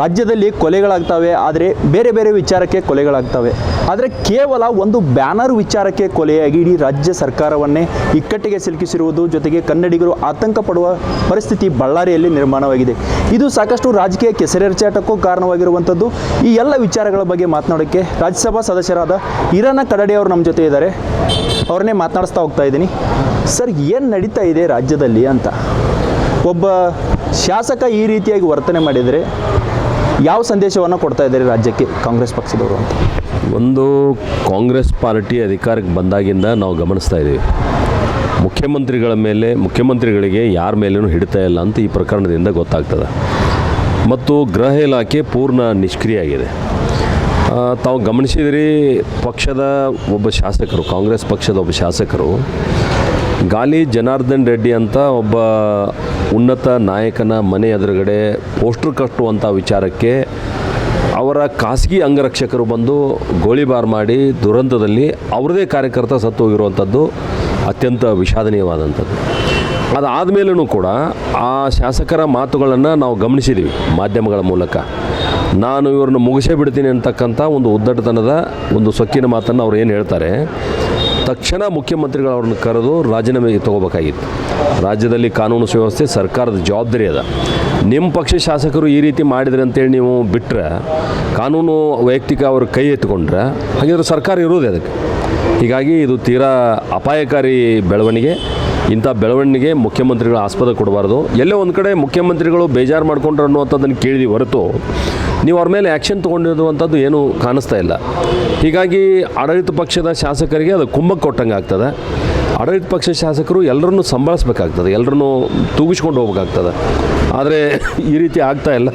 ರಾಜ್ಯದಲ್ಲಿ ಕೊಲೆಗಳಾಗ್ತವೆ, ಆದರೆ ಬೇರೆ ಬೇರೆ ವಿಚಾರಕ್ಕೆ ಕೊಲೆಗಳಾಗ್ತವೆ. ಆದರೆ ಕೇವಲ ಒಂದು ಬ್ಯಾನರ್ ವಿಚಾರಕ್ಕೆ ಕೊಲೆಯಾಗಿ ಇಡೀ ರಾಜ್ಯ ಸರ್ಕಾರವನ್ನೇ ಇಕ್ಕಟ್ಟಿಗೆ ಸಿಲುಕಿಸಿರುವುದು ಜೊತೆಗೆ ಕನ್ನಡಿಗರು ಆತಂಕ ಪಡುವ ಪರಿಸ್ಥಿತಿ ಬಳ್ಳಾರಿಯಲ್ಲಿ ನಿರ್ಮಾಣವಾಗಿದೆ. ಇದು ಸಾಕಷ್ಟು ರಾಜಕೀಯ ಕೆಸರೆರಚಾಟಕ್ಕೂ ಕಾರಣವಾಗಿರುವಂಥದ್ದು. ಈ ಎಲ್ಲ ವಿಚಾರಗಳ ಬಗ್ಗೆ ಮಾತನಾಡೋಕ್ಕೆ ರಾಜ್ಯಸಭಾ ಸದಸ್ಯರಾದ ಇರಾನ ಕಡಡೆ ಅವರು ನಮ್ಮ ಜೊತೆ ಇದ್ದಾರೆ. ಅವ್ರನ್ನೇ ಮಾತನಾಡಿಸ್ತಾ ಹೋಗ್ತಾ ಇದ್ದೀನಿ. ಸರ್, ಏನು ನಡೀತಾ ಇದೆ ರಾಜ್ಯದಲ್ಲಿ ಅಂತ. ಒಬ್ಬ ಶಾಸಕ ಈ ರೀತಿಯಾಗಿ ವರ್ತನೆ ಮಾಡಿದರೆ ಯಾವ ಸಂದೇಶವನ್ನು ಕೊಡ್ತಾ ಇದ್ದಾರೆ ರಾಜ್ಯಕ್ಕೆ ಕಾಂಗ್ರೆಸ್ ಪಕ್ಷದವರು ಅಂತ? ಒಂದು ಕಾಂಗ್ರೆಸ್ ಪಾರ್ಟಿ ಅಧಿಕಾರಕ್ಕೆ ಬಂದಾಗಿಂದ ನಾವು ಗಮನಿಸ್ತಾ ಇದ್ದೀವಿ. ಮುಖ್ಯಮಂತ್ರಿಗಳ ಮೇಲೆ, ಮುಖ್ಯಮಂತ್ರಿಗಳಿಗೆ ಯಾರ ಮೇಲೂ ಹಿಡಿತಾ ಇಲ್ಲ ಅಂತ ಈ ಪ್ರಕರಣದಿಂದ ಗೊತ್ತಾಗ್ತದೆ. ಮತ್ತು ಗೃಹ ಇಲಾಖೆ ಪೂರ್ಣ ನಿಷ್ಕ್ರಿಯ ಆಗಿದೆ. ತಾವು ಗಮನಿಸಿದ್ರಿ, ಪಕ್ಷದ ಒಬ್ಬ ಶಾಸಕರು, ಕಾಂಗ್ರೆಸ್ ಪಕ್ಷದ ಒಬ್ಬ ಶಾಸಕರು ಗಾಲಿ ಜನಾರ್ದನ್ ರೆಡ್ಡಿ ಅಂತ ಒಬ್ಬ ಉನ್ನತ ನಾಯಕನ ಮನೆ ಎದುರುಗಡೆ ಪೋಸ್ಟರ್ ಕಟ್ಟುವಂಥ ವಿಚಾರಕ್ಕೆ ಅವರ ಖಾಸಗಿ ಅಂಗರಕ್ಷಕರು ಬಂದು ಗೋಳಿಬಾರ್ ಮಾಡಿ ದುರಂತದಲ್ಲಿ ಅವರದೇ ಕಾರ್ಯಕರ್ತ ಸತ್ತು ಹೋಗಿರುವಂಥದ್ದು ಅತ್ಯಂತ ವಿಷಾದನೀಯವಾದಂಥದ್ದು. ಅದಾದ ಮೇಲೂ ಕೂಡ ಆ ಶಾಸಕರ ಮಾತುಗಳನ್ನು ನಾವು ಗಮನಿಸಿದ್ದೀವಿ ಮಾಧ್ಯಮಗಳ ಮೂಲಕ. ನಾನು ಇವ್ರನ್ನ ಮುಗಿಸೇ ಬಿಡ್ತೀನಿ ಅಂತಕ್ಕಂಥ ಒಂದು ಉದ್ದಟತನದ ಒಂದು ಸೊಕ್ಕಿನ ಮಾತನ್ನು ಅವ್ರು ಏನು ಹೇಳ್ತಾರೆ ತಕ್ಷಣ ಮುಖ್ಯಮಂತ್ರಿಗಳು ಅವ್ರನ್ನ ಕರೆದು ರಾಜೀನಾಮೆಗೆ ತಗೋಬೇಕಾಗಿತ್ತು. ರಾಜ್ಯದಲ್ಲಿ ಕಾನೂನು ಸುವ್ಯವಸ್ಥೆ, ಸರ್ಕಾರದ ಜವಾಬ್ದಾರಿ ಅದ. ನಿಮ್ಮ ಪಕ್ಷ ಶಾಸಕರು ಈ ರೀತಿ ಮಾಡಿದ್ರೆ ಅಂತೇಳಿ ನೀವು ಬಿಟ್ಟರೆ ಕಾನೂನು ವೈಯಕ್ತಿಕ ಅವ್ರ ಕೈ ಎತ್ಕೊಂಡ್ರೆ, ಹಾಗಿದ್ರೆ ಸರ್ಕಾರ ಇರೋದೇ ಅದಕ್ಕೆ. ಹೀಗಾಗಿ ಇದು ತೀರಾ ಅಪಾಯಕಾರಿ ಬೆಳವಣಿಗೆ. ಇಂಥ ಬೆಳವಣಿಗೆ ಮುಖ್ಯಮಂತ್ರಿಗಳು ಆಸ್ಪದ ಕೊಡಬಾರ್ದು. ಎಲ್ಲೋ ಒಂದು ಕಡೆ ಮುಖ್ಯಮಂತ್ರಿಗಳು ಬೇಜಾರು ಮಾಡ್ಕೊಂಡ್ರು ಅನ್ನುವಂಥದ್ದನ್ನು ಕೇಳಿದ್ವಿ ಹೊರತು ನೀವು ಅವ್ರ ಮೇಲೆ ಆ್ಯಕ್ಷನ್ ತೊಗೊಂಡಿರುವಂಥದ್ದು ಏನೂ ಕಾಣಿಸ್ತಾ ಇಲ್ಲ. ಹೀಗಾಗಿ ಆಡಳಿತ ಪಕ್ಷದ ಶಾಸಕರಿಗೆ ಅದು ಕುಂಭಕ್ಕೆ ಕೊಟ್ಟಂಗೆ ಆಗ್ತದೆ. ಆಡಳಿತ ಪಕ್ಷ ಶಾಸಕರು ಎಲ್ಲರನ್ನೂ ಸಂಭಾಳಿಸ್ಬೇಕಾಗ್ತದೆ. ಎಲ್ಲರನ್ನೂ ತೂಗಿಸ್ಕೊಂಡು ಹೋಗ್ಬೇಕಾಗ್ತದೆ. ಆದರೆ ಈ ರೀತಿ ಆಗ್ತಾ ಇಲ್ಲ.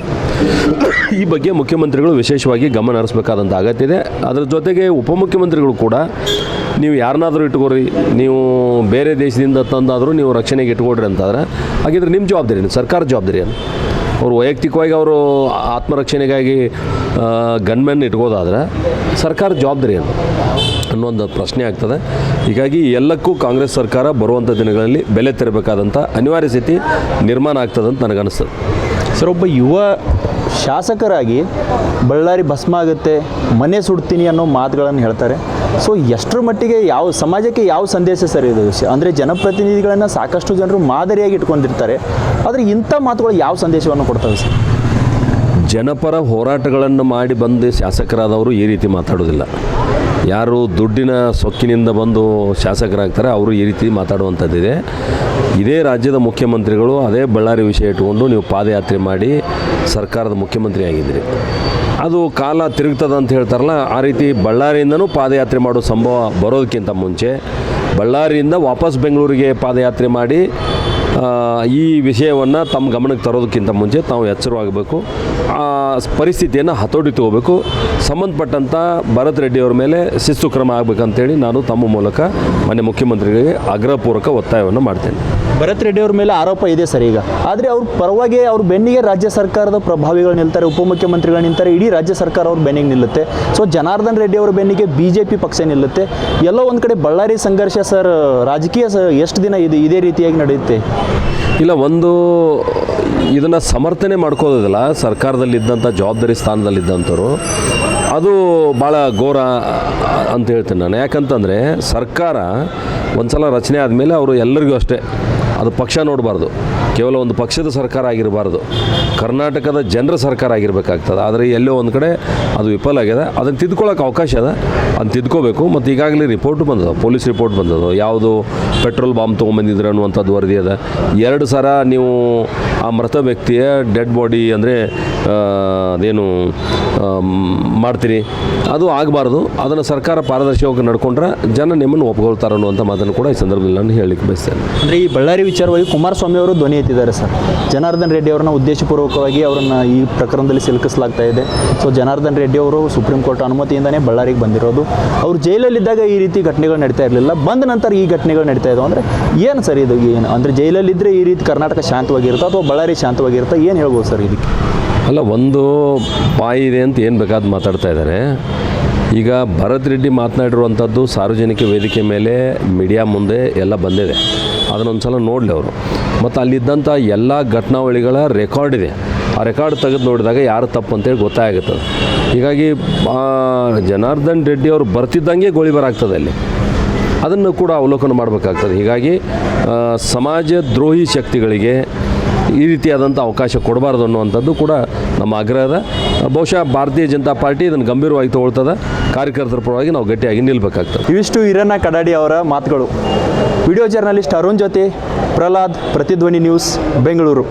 ಈ ಬಗ್ಗೆ ಮುಖ್ಯಮಂತ್ರಿಗಳು ವಿಶೇಷವಾಗಿ ಗಮನ ಹರಿಸ್ಬೇಕಾದಂಥ ಅಗತ್ಯ ಇದೆ. ಅದರ ಜೊತೆಗೆ ಉಪಮುಖ್ಯಮಂತ್ರಿಗಳು ಕೂಡ ನೀವು ಯಾರನ್ನಾದರೂ ಇಟ್ಕೊಳ್ರಿ ನೀವು ಬೇರೆ ದೇಶದಿಂದ ತಂದಾದರೂ ನೀವು ರಕ್ಷಣೆಗೆ ಇಟ್ಕೊಡ್ರಿ ಅಂತಂದ್ರೆ, ಹಾಗಿದ್ರೆ ನಿಮ್ಮ ಜವಾಬ್ದಾರಿ ಸರ್ಕಾರ ಜವಾಬ್ದಾರಿ ಏನು? ಅವರು ವೈಯಕ್ತಿಕವಾಗಿ ಅವರು ಆತ್ಮರಕ್ಷಣೆಗಾಗಿ ಗನ್ಮೆನ್ ಇಟ್ಕೋದಾದರೆ ಸರ್ಕಾರ ಜವಾಬ್ದಾರಿ ಏನು ಒಂದು ಪ್ರಶ್ನೆ ಆಗ್ತದೆ. ಹೀಗಾಗಿ ಎಲ್ಲಕ್ಕೂ ಕಾಂಗ್ರೆಸ್ ಸರ್ಕಾರ ಬರುವಂಥ ದಿನಗಳಲ್ಲಿ ಬೆಲೆ ತೆರಬೇಕಾದಂಥ ಅನಿವಾರ್ಯ ಸ್ಥಿತಿ ನಿರ್ಮಾಣ ಆಗ್ತದೆ ಅಂತ ನನಗನ್ನಿಸ್ತದೆ. ಸರ್, ಒಬ್ಬ ಯುವ ಶಾಸಕರಾಗಿ ಬಳ್ಳಾರಿ ಭಸ್ಮ ಆಗುತ್ತೆ ಮನೆ ಸುಡ್ತೀನಿ ಅನ್ನೋ ಮಾತುಗಳನ್ನು ಹೇಳ್ತಾರೆ. ಸೊ ಎಷ್ಟರ ಮಟ್ಟಿಗೆ ಯಾವ ಸಮಾಜಕ್ಕೆ ಯಾವ ಸಂದೇಶ ಸರ್ ಇದು? ಅಂದರೆ ಜನಪ್ರತಿನಿಧಿಗಳನ್ನು ಸಾಕಷ್ಟು ಜನರು ಮಾದರಿಯಾಗಿ ಇಟ್ಕೊಂಡಿರ್ತಾರೆ. ಆದರೆ ಇಂಥ ಮಾತುಗಳು ಯಾವ ಸಂದೇಶವನ್ನು ಕೊಡ್ತವೆ ಸರ್? ಜನಪರ ಹೋರಾಟಗಳನ್ನು ಮಾಡಿ ಬಂದು ಶಾಸಕರಾದವರು ಈ ರೀತಿ ಮಾತಾಡೋದಿಲ್ಲ. ಯಾರು ದುಡ್ಡಿನ ಸೊಕ್ಕಿನಿಂದ ಬಂದು ಶಾಸಕರಾಗ್ತಾರೆ, ಅವರು ಈ ರೀತಿ ಮಾತಾಡುವಂಥದ್ದಿದೆ. ಇದೇ ರಾಜ್ಯದ ಮುಖ್ಯಮಂತ್ರಿಗಳು ಅದೇ ಬಳ್ಳಾರಿ ವಿಷಯ ಇಟ್ಕೊಂಡು ನೀವು ಪಾದಯಾತ್ರೆ ಮಾಡಿ ಸರ್ಕಾರದ ಮುಖ್ಯಮಂತ್ರಿ ಆಗಿದ್ದೀರಿ. ಅದು ಕಾಲ ತಿರುಗ್ತದೆ ಅಂತ ಹೇಳ್ತಾರಲ್ಲ, ಆ ರೀತಿ ಬಳ್ಳಾರಿಯಿಂದನೂ ಪಾದಯಾತ್ರೆ ಮಾಡೋ ಸಂಭವ ಬರೋದಕ್ಕಿಂತ ಮುಂಚೆ ಬಳ್ಳಾರಿಯಿಂದ ವಾಪಸ್ ಬೆಂಗಳೂರಿಗೆ ಪಾದಯಾತ್ರೆ ಮಾಡಿ ಈ ವಿಷಯವನ್ನು ತಮ್ಮ ಗಮನಕ್ಕೆ ತರೋದಕ್ಕಿಂತ ಮುಂಚೆ ತಾವು ಎಚ್ಚರವಾಗಬೇಕು. ಆ, ಪರಿಸ್ಥಿತಿಯನ್ನು ಹತೋಟಿ ತಗೋಬೇಕು. ಸಂಬಂಧಪಟ್ಟಂಥ ಭರತ್ ರೆಡ್ಡಿಯವರ ಮೇಲೆ ಶಿಸ್ತು ಕ್ರಮ ಆಗಬೇಕಂತೇಳಿ ನಾನು ತಮ್ಮ ಮೂಲಕ ಮನೆ ಮುಖ್ಯಮಂತ್ರಿಗಳಿಗೆ ಆಗ್ರಹಪೂರ್ವಕ ಒತ್ತಾಯವನ್ನು ಮಾಡ್ತೇನೆ. ಭರತ್ ರೆಡ್ಡಿ ಅವ್ರ ಮೇಲೆ ಆರೋಪ ಇದೆ ಸರ್ ಈಗ. ಆದರೆ ಅವ್ರ ಪರವಾಗಿ ಅವ್ರ ಬೆನ್ನಿಗೆ ರಾಜ್ಯ ಸರ್ಕಾರದ ಪ್ರಭಾವಿಗಳು ನಿಲ್ತಾರೆ, ಉಪಮುಖ್ಯಮಂತ್ರಿಗಳು ನಿಲ್ತಾರೆ, ಇಡೀ ರಾಜ್ಯ ಸರ್ಕಾರ ಅವ್ರ ಬೆನ್ನಿಗೆ ನಿಲ್ಲುತ್ತೆ. ಸೊ ಜನಾರ್ದನ್ ರೆಡ್ಡಿ ಅವರ ಬೆನ್ನಿಗೆ ಬಿ ಜೆ ಪಿ ಪಕ್ಷ ನಿಲ್ಲುತ್ತೆ. ಎಲ್ಲೋ ಒಂದು ಕಡೆ ಬಳ್ಳಾರಿ ಸಂಘರ್ಷ ಸರ್, ರಾಜಕೀಯ ಎಷ್ಟು ದಿನ ಇದು, ಇದೇ ರೀತಿಯಾಗಿ ನಡೆಯುತ್ತೆ? ಇಲ್ಲ, ಒಂದು, ಇದನ್ನು ಸಮರ್ಥನೆ ಮಾಡ್ಕೋದಿಲ್ಲ ಸರ್ಕಾರದಲ್ಲಿದ್ದಂಥ ಜವಾಬ್ದಾರಿ ಸ್ಥಾನದಲ್ಲಿದ್ದಂಥವ್ರು. ಅದು ಭಾಳ ಘೋರ ಅಂತ ಹೇಳ್ತೀನಿ ನಾನು. ಯಾಕಂತಂದರೆ ಸರ್ಕಾರ ಒಂದು ಸಲ ರಚನೆ ಆದಮೇಲೆ ಅವರು ಎಲ್ಲರಿಗೂ ಅಷ್ಟೇ. ಅದು ಪಕ್ಷ ನೋಡಬಾರ್ದು. ಕೇವಲ ಒಂದು ಪಕ್ಷದ ಸರ್ಕಾರ ಆಗಿರಬಾರ್ದು. ಕರ್ನಾಟಕದ ಜನರ ಸರ್ಕಾರ ಆಗಿರಬೇಕಾಗ್ತದೆ. ಆದರೆ ಎಲ್ಲೋ ಒಂದು ಕಡೆ ಅದು ವಿಫಲ ಆಗಿದೆ. ಅದನ್ನು ತಿದ್ಕೊಳ್ಳೋಕೆ ಅವಕಾಶ ಅದ ಅದನ್ನು ತಿದ್ಕೋಬೇಕು. ಮತ್ತು ಈಗಾಗಲೇ ರಿಪೋರ್ಟ್ ಬಂದದ ಪೊಲೀಸ್ ರಿಪೋರ್ಟ್ ಬಂದದ ಯಾವುದು ಪೆಟ್ರೋಲ್ ಬಾಂಬ್ ತೊಗೊಂಬಂದಿದ್ರು ಅನ್ನುವಂಥದ್ದು ವರದಿ ಅದ ಎರಡು ಸಲ ನೀವು ಆ ಮೃತ ವ್ಯಕ್ತಿಯ ಡೆಡ್ ಬಾಡಿ ಅಂದರೆ ಅದೇನು ಮಾಡ್ತೀರಿ? ಅದು ಆಗಬಾರ್ದು. ಅದನ್ನು ಸರ್ಕಾರ ಪಾರದರ್ಶಕವಾಗಿ ನಡ್ಕೊಂಡ್ರೆ ಜನ ನಿಮ್ಮನ್ನು ಒಪ್ಕೊಳ್ತಾರೆ ಅನ್ನುವಂಥ ಮಾತನ್ನು ಕೂಡ ಈ ಸಂದರ್ಭದಲ್ಲಿ ನಾನು ಹೇಳಲಿಕ್ಕೆ ಬಯಸ್ತೇನೆ. ಅಂದರೆ ಈ ಬಳ್ಳಾರಿ ವಿಚಾರವಾಗಿ ಕುಮಾರಸ್ವಾಮಿ ಅವರು ಧ್ವನಿ ಎತ್ತಿದ್ದಾರೆ ಸರ್. ಜನಾರ್ದನ್ ರೆಡ್ಡಿ ಅವರನ್ನ ಉದ್ದೇಶಪೂರ್ವಕವಾಗಿ ಅವರನ್ನು ಈ ಪ್ರಕರಣದಲ್ಲಿ ಸಿಲುಕಿಸಲಾಗ್ತಾ ಇದೆ. ಸೊ ಜನಾರ್ದನ್ ರೆಡ್ಡಿ ಅವರು ಸುಪ್ರೀಂ ಕೋರ್ಟ್ ಅನುಮತಿಯಿಂದನೇ ಬಳ್ಳಾರಿಗೆ ಬಂದಿರೋದು. ಅವರು ಜೈಲಲ್ಲಿದ್ದಾಗ ಈ ರೀತಿ ಘಟನೆಗಳು ನಡೀತಾ ಇರಲಿಲ್ಲ. ಬಂದ ನಂತರ ಈ ಘಟನೆಗಳು ನಡೀತಾ ಇದಾವೆ. ಅಂದರೆ ಏನು ಸರ್ ಇದು ಏನು? ಅಂದರೆ ಜೈಲಲ್ಲಿದ್ದರೆ ಈ ರೀತಿ ಕರ್ನಾಟಕ ಶಾಂತವಾಗಿರುತ್ತಾ ಅಥವಾ ಬಳ್ಳಾರಿ ಶಾಂತವಾಗಿರುತ್ತಾ? ಏನು ಹೇಳ್ಬೋದು ಸರ್ ಇದಕ್ಕೆ? ಅಲ್ಲ, ಒಂದು ಬಾಯಿ ಇದೆ ಅಂತ ಏನು ಬೇಕಾದ್ ಮಾತಾಡ್ತಾ ಇದ್ದಾರೆ. ಈಗ ಭರತ್ ರೆಡ್ಡಿ ಮಾತನಾಡಿರುವಂಥದ್ದು ಸಾರ್ವಜನಿಕ ವೇದಿಕೆ ಮೇಲೆ, ಮೀಡಿಯಾ ಮುಂದೆ ಎಲ್ಲ ಬಂದಿದೆ. ಅದನ್ನೊಂದು ಸಲ ನೋಡಲಿ ಅವರು. ಮತ್ತು ಅಲ್ಲಿದ್ದಂಥ ಎಲ್ಲ ಘಟನಾವಳಿಗಳ ರೆಕಾರ್ಡ್ ಇದೆ. ಆ ರೆಕಾರ್ಡ್ ತೆಗೆದು ನೋಡಿದಾಗ ಯಾರು ತಪ್ಪು ಅಂತೇಳಿ ಗೊತ್ತಾಗುತ್ತದೆ ಹೀಗಾಗಿ ಜನಾರ್ದನ್ ರೆಡ್ಡಿ ಅವರು ಬರ್ತಿದ್ದಂಗೆ ಗೋಳಿಬಾರ ಆಗ್ತದೆ ಅಲ್ಲಿ. ಅದನ್ನು ಕೂಡ ಅವಲೋಕನ ಮಾಡಬೇಕಾಗ್ತದೆ. ಹೀಗಾಗಿ ಸಮಾಜ ದ್ರೋಹಿ ಶಕ್ತಿಗಳಿಗೆ ಈ ರೀತಿಯಾದಂಥ ಅವಕಾಶ ಕೊಡಬಾರ್ದು ಅನ್ನುವಂಥದ್ದು ಕೂಡ ನಮ್ಮ ಆಗ್ರಹದ ಬಹುಶಃ ಭಾರತೀಯ ಜನತಾ ಪಾರ್ಟಿ ಇದನ್ನು ಗಂಭೀರವಾಗಿ ತಗೊಳ್ತದೆ. ಕಾರ್ಯಕರ್ತರ ಪರವಾಗಿ ನಾವು ಗಟ್ಟಿಯಾಗಿ ನಿಲ್ಲಬೇಕಾಗ್ತದೆ ಇವಿಷ್ಟು ಹಿರಣ್ಣ ಕಡಾಡಿ ಅವರ ಮಾತುಗಳು. ವಿಡಿಯೋ ಜರ್ನಲಿಸ್ಟ್ ಅರುಣ್ ಜೊತೆ ಪ್ರಹ್ಲಾದ್, ಪ್ರತಿಧ್ವನಿ ನ್ಯೂಸ್, ಬೆಂಗಳೂರು.